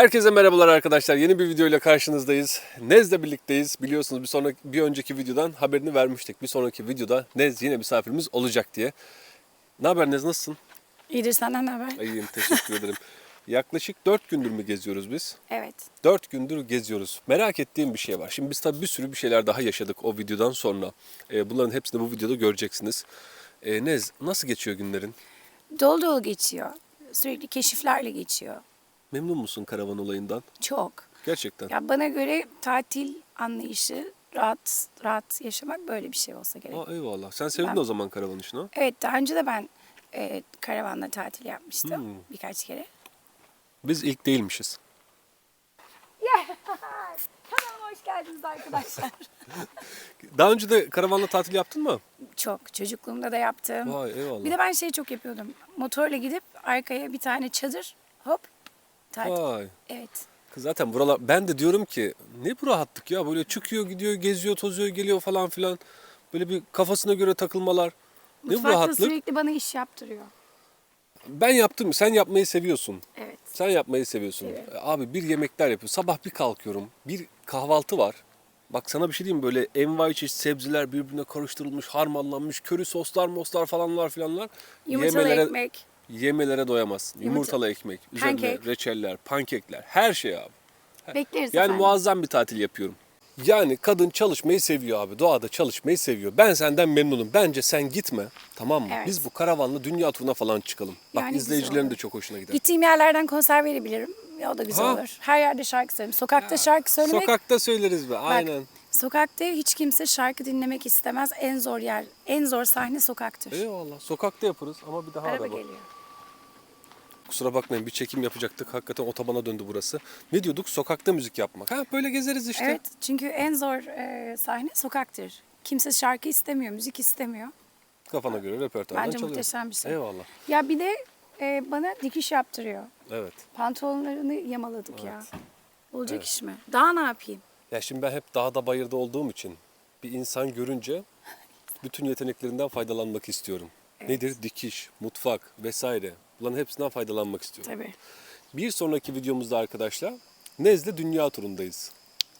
Herkese merhabalar arkadaşlar. Yeni bir videoyla karşınızdayız. Nez'le birlikteyiz. Biliyorsunuz bir sonraki bir önceki videodan haberini vermiştik. Bir sonraki videoda Nez yine misafirimiz olacak diye. Ne haber Nez nasılsın? İyidir senden ne haber? İyiyim teşekkür ederim. Yaklaşık 4 gündür mü geziyoruz biz? Evet. 4 gündür geziyoruz. Merak ettiğim bir şey var. Şimdi biz tabii bir sürü bir şeyler daha yaşadık o videodan sonra. Ee, bunların hepsini bu videoda göreceksiniz. Ee, Nez nasıl geçiyor günlerin? Dolu dolu geçiyor. Sürekli keşiflerle geçiyor. Memnun musun karavan olayından? Çok. Gerçekten. Ya bana göre tatil anlayışı rahat rahat yaşamak böyle bir şey olsa gerek. Aa, eyvallah. Sen sevdin Ben- o zaman karavan işini ha? Evet daha önce de ben e, karavanla tatil yapmıştım Hmm. birkaç kere. Biz ilk değilmişiz. Kanalıma hoş geldiniz arkadaşlar. Daha önce de karavanla tatil yaptın mı? çok. Çocukluğumda da yaptım. Vay eyvallah. Bir de ben şey çok yapıyordum. Motorla gidip arkaya bir tane çadır hop tatil. Vay. Evet. Kız Zaten buralar ben de diyorum ki ne bu rahatlık ya böyle çıkıyor gidiyor geziyor tozuyor geliyor falan filan. Böyle bir kafasına göre takılmalar. Ne bu Mutfakta rahatlık? sürekli bana iş yaptırıyor. Ben yaptım sen yapmayı seviyorsun. Evet. Sen yapmayı seviyorsun. Evet. Abi bir yemekler yapıyor. Sabah bir kalkıyorum. Bir kahvaltı var. Bak sana bir şey diyeyim mi? böyle envai çeşit sebzeler birbirine karıştırılmış, harmanlanmış, köri soslar, moslar falanlar filanlar. Yumurtalı Yemelere- ekmek. Yemelere doyamazsın. Yumurta- Yumurtalı ekmek, üzerine Pankek. reçeller, pankekler, her şey abi. Bekleriz Yani efendim. muazzam bir tatil yapıyorum. Yani kadın çalışmayı seviyor abi. Doğada çalışmayı seviyor. Ben senden memnunum. Bence sen gitme. Tamam mı? Evet. Biz bu karavanla dünya turuna falan çıkalım. Bak Yani güzel izleyicilerin de çok hoşuna gider. Gittiğim yerlerden konser verebilirim. Ya o da güzel Ha. olur. Her yerde şarkı söylerim. Sokakta şarkı söylemek. Sokakta söyleriz be. Aynen. Sokakta hiç kimse şarkı dinlemek istemez. En zor yer, en zor sahne sokaktır. Eyvallah. Sokakta yaparız ama bir daha Araba araba. geliyor. Kusura bakmayın bir çekim yapacaktık. Hakikaten otobana döndü burası. Ne diyorduk? Sokakta müzik yapmak. Ha böyle gezeriz işte. Evet, çünkü en zor e, sahne sokaktır. Kimse şarkı istemiyor, müzik istemiyor. Kafana göre repertuardan Bence çalıyorsun. muhteşem bir şey. Eyvallah. Ya bir de e, bana dikiş yaptırıyor. Evet. Pantolonlarını yamaladık ya. Evet. Olacak Evet. iş mi? Daha ne yapayım? Ya şimdi ben hep dağda bayırda olduğum için bir insan görünce bütün yeteneklerinden faydalanmak istiyorum. Nedir? Dikiş, mutfak vesaire. Bunların hepsinden faydalanmak istiyorum. Tabii. Bir sonraki videomuzda arkadaşlar Nezle dünya turundayız.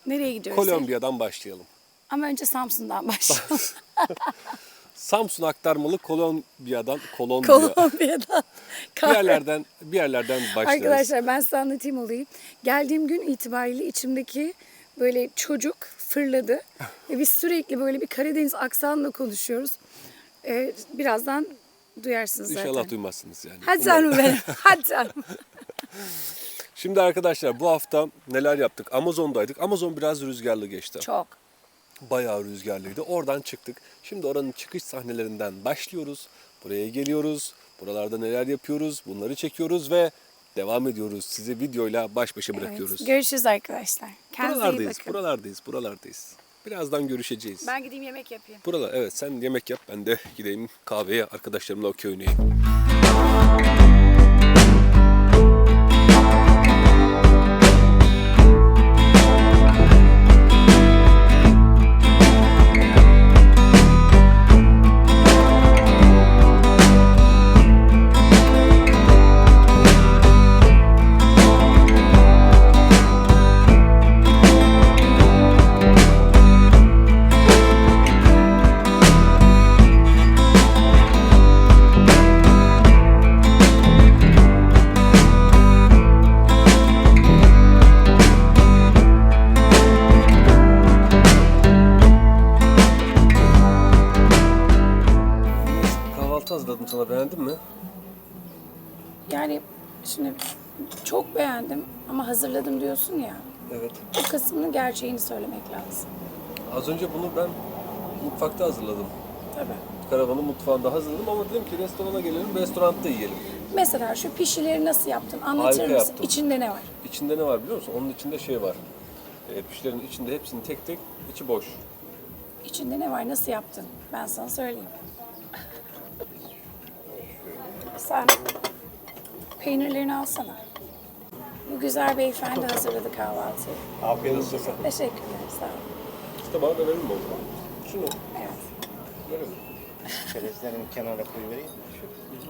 Nereye gidiyoruz? Kolombiya'dan başlayalım. Ama önce Samsun'dan başlayalım. Samsun aktarmalı Kolombiya'dan Kolombiya. Kolombiya'dan. bir yerlerden bir yerlerden başlarız. Arkadaşlar ben size anlatayım olayım. Geldiğim gün itibariyle içimdeki böyle çocuk fırladı. Ve biz sürekli böyle bir Karadeniz aksanla konuşuyoruz. Ee, birazdan duyarsınız zaten. İnşallah duymazsınız yani. Hadi canım benim. Hadi canım. Şimdi arkadaşlar bu hafta neler yaptık? Amazon'daydık. Amazon biraz rüzgarlı geçti. Çok. Bayağı rüzgarlıydı. Oradan çıktık. Şimdi oranın çıkış sahnelerinden başlıyoruz. Buraya geliyoruz. Buralarda neler yapıyoruz? Bunları çekiyoruz ve devam ediyoruz. Sizi videoyla baş başa bırakıyoruz. Evet. Görüşürüz arkadaşlar. Kendinize iyi buralardayız, bakın. buralardayız, buralardayız. Birazdan görüşeceğiz. Ben gideyim yemek yapayım. Buralar, evet sen yemek yap, ben de gideyim kahveye arkadaşlarımla okey oynayayım. Beğendin mi? Yani şimdi çok beğendim ama hazırladım diyorsun ya. Evet. O kısmının gerçeğini söylemek lazım. Az önce bunu ben mutfakta hazırladım. Tabii. Karavanın mutfağında hazırladım ama dedim ki restorana gelelim, restoranda yiyelim. Mesela şu pişileri nasıl yaptın? Anlatır Harika mısın? yaptım. İçinde ne var? İçinde ne var biliyor musun? Onun içinde şey var. E, pişlerin içinde hepsinin tek tek içi boş. İçinde ne var? Nasıl yaptın? Ben sana söyleyeyim. Sen peynirlerini alsana. Bu güzel beyefendi hazırladı kahvaltıyı. Afiyet olsun. Teşekkürler. Sağ ol. İşte bana da verir mi o zaman? Şunu Evet. verelim. Çerezlerin kenara koyuvereyim.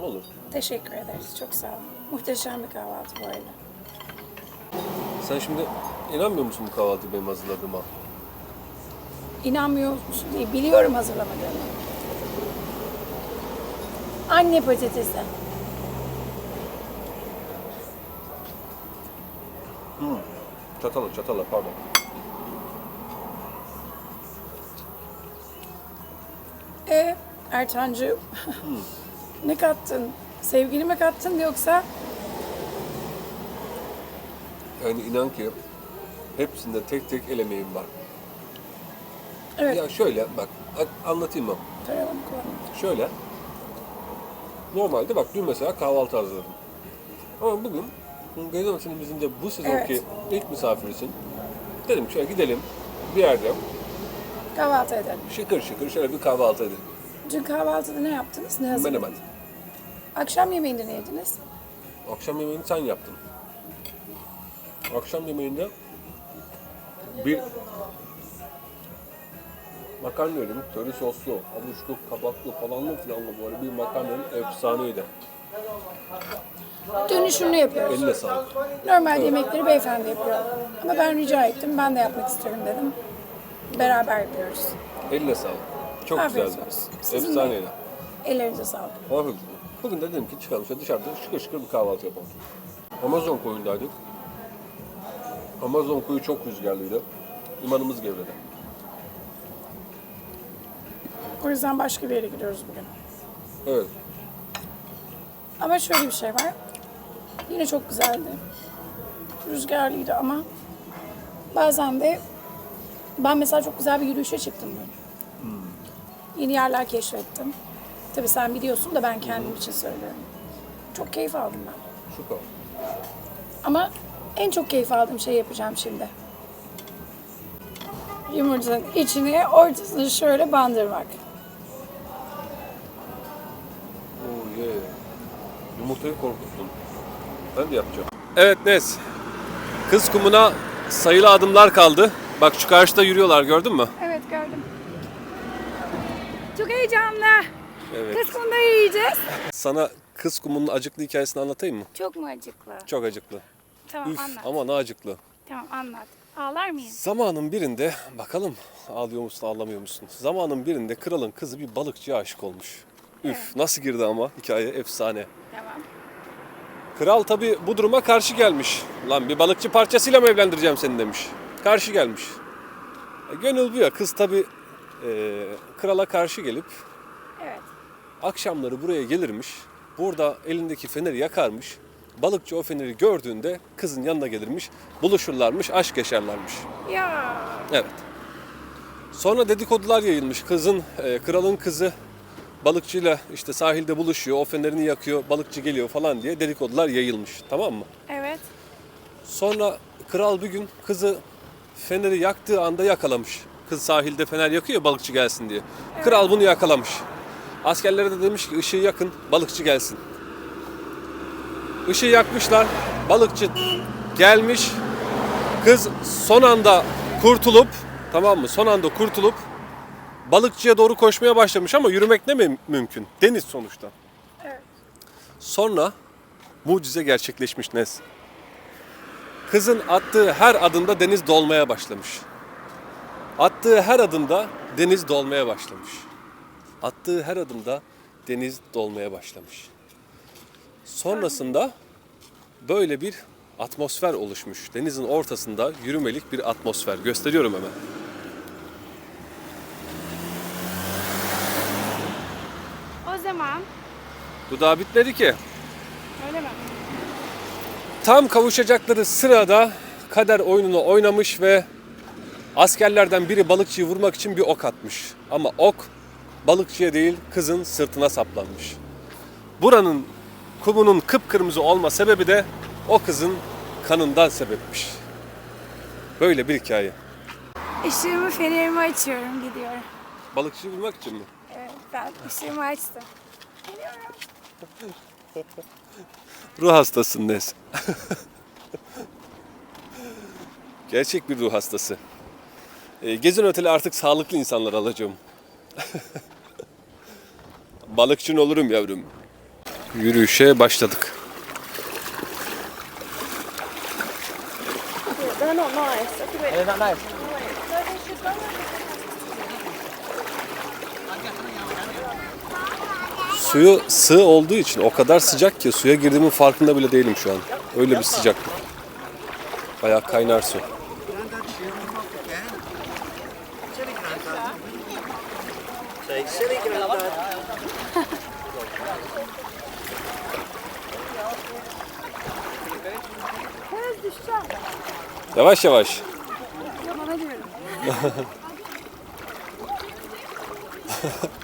Olur. Teşekkür ederiz. Çok sağ ol. Muhteşem bir kahvaltı bu arada. Sen şimdi inanmıyor musun bu kahvaltıyı benim hazırladığıma? İnanmıyor musun diye biliyorum hazırlamadığını. Anne patatesi. Çatala çatala pardon. E Ertancığım ne kattın? Sevgili mi kattın yoksa Yani inan ki hepsinde tek tek el emeğim var. evet Ya şöyle bak anlatayım mı? kullanmak. Şöyle. Normalde bak dün mesela kahvaltı hazırladım. Ama bugün Gezi Masinimizin de bu sezonki Evet. ilk misafirisin. Dedim şöyle gidelim bir yerde Kahvaltı edelim. şıkır şıkır şöyle bir kahvaltı edelim. Dün kahvaltıda ne yaptınız? Ne hazırladınız? Menemen. Akşam yemeğinde ne yediniz? Akşam yemeğini sen yaptın. Akşam yemeğinde bir makarna yedim. Köri soslu, havuçlu, kabaklı falanlı filanlı böyle bir makarnanın efsaneydi. Dönüşümlü yapıyoruz. Eline sağlık. Normal yemekleri beyefendi yapıyor. Ama ben rica ettim. Ben de yapmak istiyorum dedim. Beraber yapıyoruz. Eline sağlık. Çok Afiyet güzeldi. olsun. Sizin de. Efsaneydi. Ellerinize sağlık. Olsun. Bugün de dedim ki çıkalım şöyle dışarıda şıkır şıkır bir kahvaltı yapalım. Amazon koyundaydık. Amazon koyu çok rüzgarlıydı. İmanımız gevredi. O yüzden başka bir yere gidiyoruz bugün. Evet. Ama şöyle bir şey var. Yine çok güzeldi. Rüzgarlıydı ama bazen de ben mesela çok güzel bir yürüyüşe çıktım dün. Yeni yerler keşfettim. Tabii sen biliyorsun da ben kendim için söylüyorum. Çok keyif aldım ben. Süper. Ama en çok keyif aldığım şey yapacağım şimdi. Yumurtanın içine ortasını şöyle bandırmak. Yumurtayı korkuttun. Ben de yapacağım. Evet Nes. Kız kumuna sayılı adımlar kaldı. Bak şu karşıda yürüyorlar gördün mü? Evet gördüm. Çok heyecanlı. Evet. Kız kumda yiyeceğiz. Sana kız kumunun acıklı hikayesini anlatayım mı? Çok mu acıklı? Çok acıklı. Tamam Üf anlat. ama ne acıklı. Tamam anlat. Ağlar mıyım? Zamanın birinde bakalım ağlıyor musun ağlamıyor musun? Zamanın birinde kralın kızı bir balıkçıya aşık olmuş. Üf nasıl girdi ama hikaye efsane. Kral tabi bu duruma karşı gelmiş. Lan bir balıkçı parçasıyla mı evlendireceğim seni demiş. Karşı gelmiş. E, gönül bu ya kız tabi krala karşı gelip Evet. akşamları buraya gelirmiş. Burada elindeki feneri yakarmış. Balıkçı o feneri gördüğünde kızın yanına gelirmiş. Buluşurlarmış, aşk yaşarlarmış. Ya. Evet. Sonra dedikodular yayılmış. Kızın, e, kralın kızı balıkçıyla işte sahilde buluşuyor, o fenerini yakıyor, balıkçı geliyor falan diye dedikodular yayılmış. Tamam mı? Evet. Sonra kral bir gün kızı feneri yaktığı anda yakalamış. Kız sahilde fener yakıyor ya balıkçı gelsin diye. Kral bunu yakalamış. Askerlere de demiş ki ışığı yakın, balıkçı gelsin. Işığı yakmışlar, balıkçı gelmiş. Kız son anda kurtulup, tamam mı? Son anda kurtulup balıkçıya doğru koşmaya başlamış ama yürümek ne mü- mümkün? Deniz sonuçta. Evet. Sonra mucize gerçekleşmiş Nes. Kızın attığı her adımda deniz dolmaya başlamış. Attığı her adımda deniz dolmaya başlamış. Attığı her adımda deniz dolmaya başlamış. Sonrasında böyle bir atmosfer oluşmuş. Denizin ortasında yürümelik bir atmosfer. Gösteriyorum hemen. Zaman Bu daha bitmedi ki. öyle mi? Tam kavuşacakları sırada kader oyununu oynamış ve askerlerden biri balıkçıyı vurmak için bir ok atmış. Ama ok balıkçıya değil kızın sırtına saplanmış. Buranın kumunun kıpkırmızı olma sebebi de o kızın kanından sebepmiş. Böyle bir hikaye. Işığımı fenerimi açıyorum gidiyorum. Balıkçıyı vurmak için mi? Ben ışığımı açtım. Geliyorum. Ruh hastasın Nes. Gerçek bir ruh hastası. Ee, gezin oteli artık sağlıklı insanlar alacağım. Balıkçın olurum yavrum. Yürüyüşe başladık. Is that nice? Suyu sığ olduğu için o kadar sıcak ki suya girdiğimin farkında bile değilim şu an. Öyle bir sıcaklık. Bayağı kaynar su. Yavaş yavaş. Bana diyorum.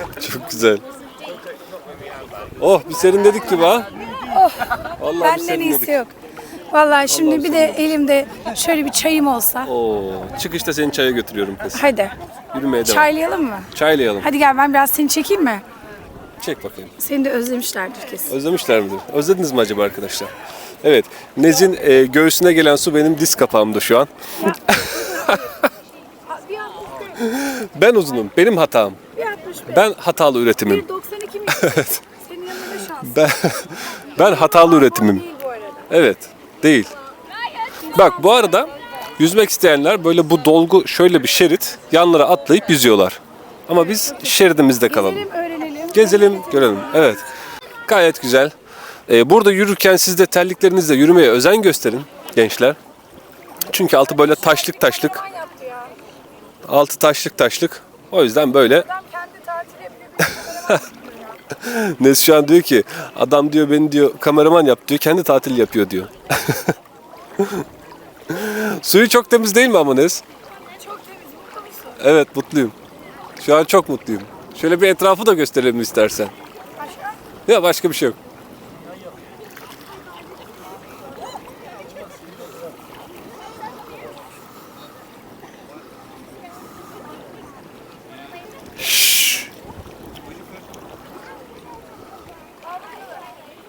Çok güzel. Oh bir serinledik gibi ha. Vallahi bir Benden iyisi yok. Vallahi şimdi bir de elimde şöyle bir çayım olsa. Oo, çıkışta seni çaya götürüyorum kız. Hadi. Yürümeye devam. Çaylayalım mı? Çaylayalım. Hadi gel ben biraz seni çekeyim mi? Çek bakayım. Seni de özlemişlerdir kesin. Özlemişler midir? Özlediniz mi acaba arkadaşlar? Evet. Nez'in e, göğsüne gelen su benim diz kapağımda şu an. ben uzunum. Benim hatam. Bir 65. Ben hatalı üretimim. Bir 92 mi? Senin yanında şans. Ben, ben hatalı üretimim. Değil bu arada. Evet. Değil. Bak bu arada yüzmek isteyenler böyle bu dolgu şöyle bir şerit yanlara atlayıp yüzüyorlar. Ama biz şeridimizde kalalım. Gezelim, öğrenelim. Gezelim, görelim. Evet. Gayet güzel. Ee, burada yürürken siz de terliklerinizle yürümeye özen gösterin gençler. Çünkü altı böyle taşlık taşlık. Altı taşlık taşlık. O yüzden böyle bile bir kameraman yapıyor ya. Nes şu an diyor ki adam diyor beni diyor kameraman yap diyor kendi tatil yapıyor diyor. Suyu çok temiz değil mi ama Nes? Çok temiz, mutlu musun? Evet mutluyum. Şu an çok mutluyum. Şöyle bir etrafı da gösterelim istersen. Başka? Ya başka bir şey yok.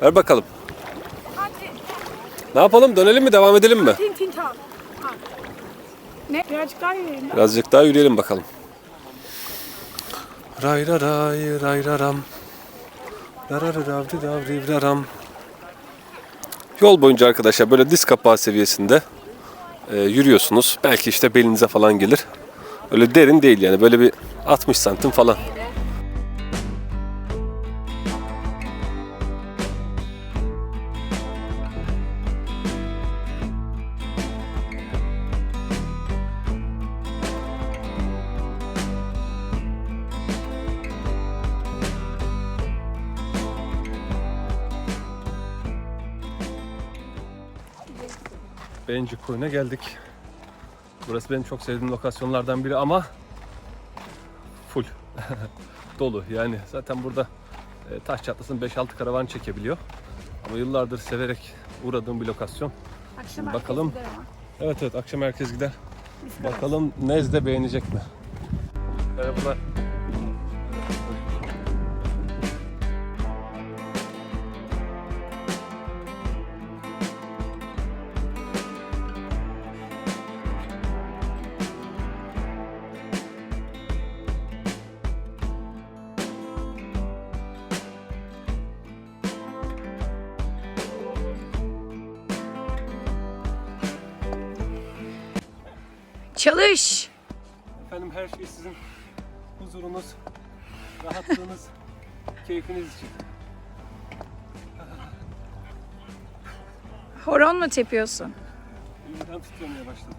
Ver bakalım. Ne yapalım? Dönelim mi? Devam edelim mi? Ne? Birazcık daha yürüyelim. Birazcık daha yürüyelim bakalım. Ray ra ray ray ra ram. Darararavriravriraram. Yol boyunca arkadaşlar böyle diz kapağı seviyesinde e, yürüyorsunuz. Belki işte belinize falan gelir. Öyle derin değil yani böyle bir 60 santim falan. Bencik Koyun'a geldik. Burası benim çok sevdiğim lokasyonlardan biri ama full. Dolu yani zaten burada e, taş çatlasın 5-6 karavan çekebiliyor. Ama yıllardır severek uğradığım bir lokasyon. Akşam Bakalım. Evet evet akşam herkes gider. Bakalım Nezde beğenecek mi? Merhabalar. Çalış. Efendim her şey sizin huzurunuz, rahatlığınız, keyfiniz için. Horon mu tepiyorsun? Elimden titremeye başladı.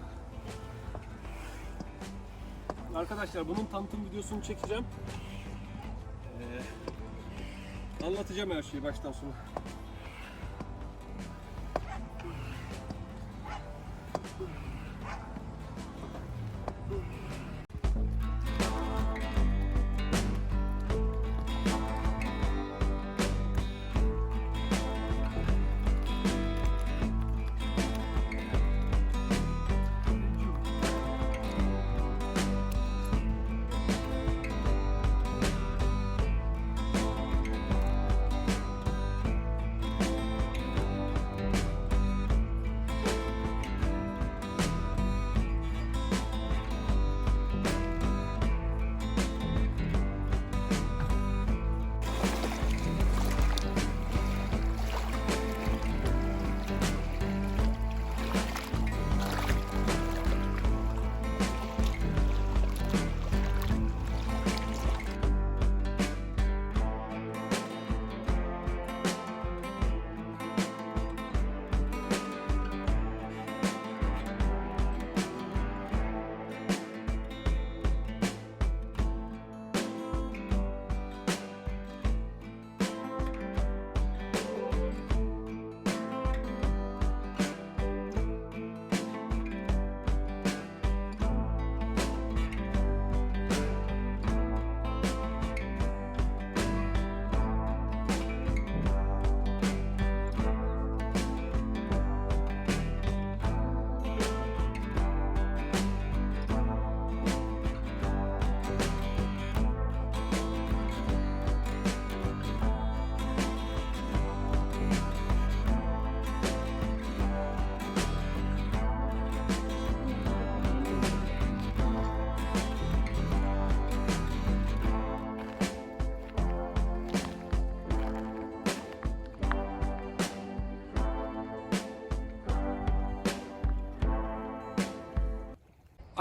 Arkadaşlar bunun tanıtım videosunu çekeceğim. Ee, anlatacağım her şeyi baştan sona.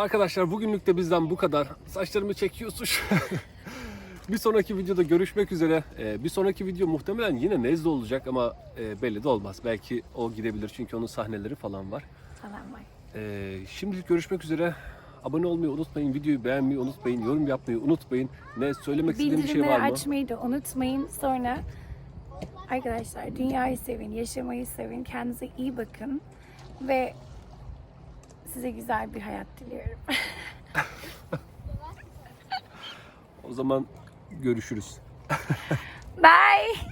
Arkadaşlar bugünlük de bizden bu kadar. Saçlarımı çekiyorsun. bir sonraki videoda görüşmek üzere. Ee, bir sonraki video muhtemelen yine Nezle olacak ama e, belli de olmaz. Belki o gidebilir çünkü onun sahneleri falan var. Falan var. Ee, şimdilik görüşmek üzere. Abone olmayı unutmayın, videoyu beğenmeyi unutmayın, yorum yapmayı unutmayın. Ne söylemek istediğim bir şey Bildirimleri var mı? açmayı da unutmayın. Sonra arkadaşlar dünyayı sevin, yaşamayı sevin, kendinize iyi bakın ve size güzel bir hayat diliyorum. O zaman görüşürüz. Bye.